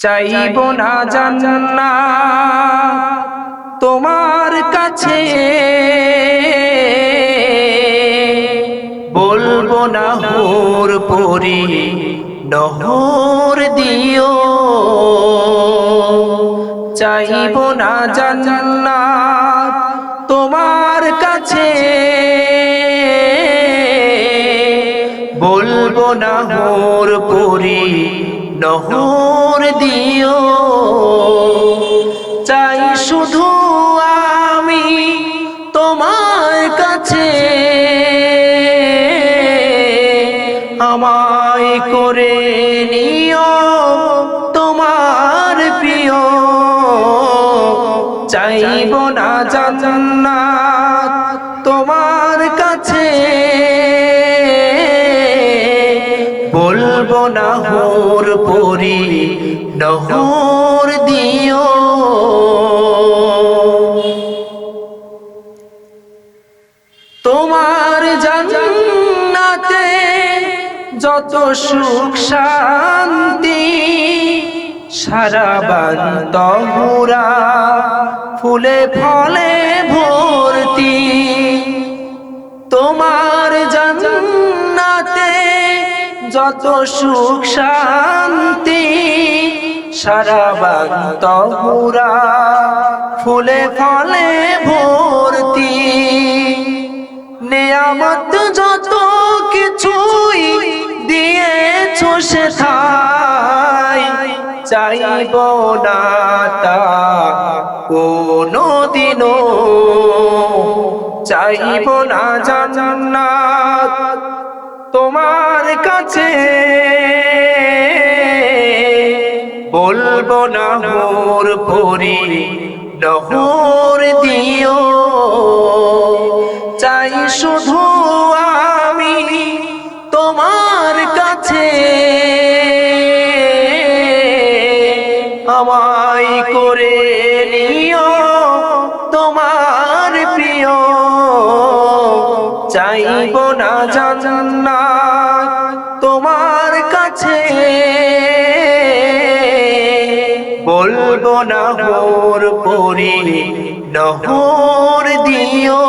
চাইব না জান্না তোমার কাছে। বলব না হোর পরি, নহর দিও। চাইব না জান্না তোমার কাছে। বলব না হোর পরি নহর দিও। চাই শুধু আমি তোমার কাছে। আমায় করে নিও তোমার প্রিয়। চাইব না জান্নাত তোমার বলব না হোর পরি, নহর দিও। তোমার জান্নাতে যত সুখ শান্তি, সারা বান্তহুরা ফুলে ফলে ভর্তি। তোমার যত সুখ শান্তি, সারা বান্তহুরা ফুলে ফলে ভর্তি। নেয়ামত যত কিছুই দিয়েছ সে থাই চাইব না তা কোনো দিনও চাইব না তোমার কাছে। বলব না মোর পরি নহর দিও। চাই শুধু আমি তোমার কাছে। আমায় করে নিও তোমার প্রিয়। চাইব না জান্না তোমার কাছে। বলব না হোর পরি নহর দিও।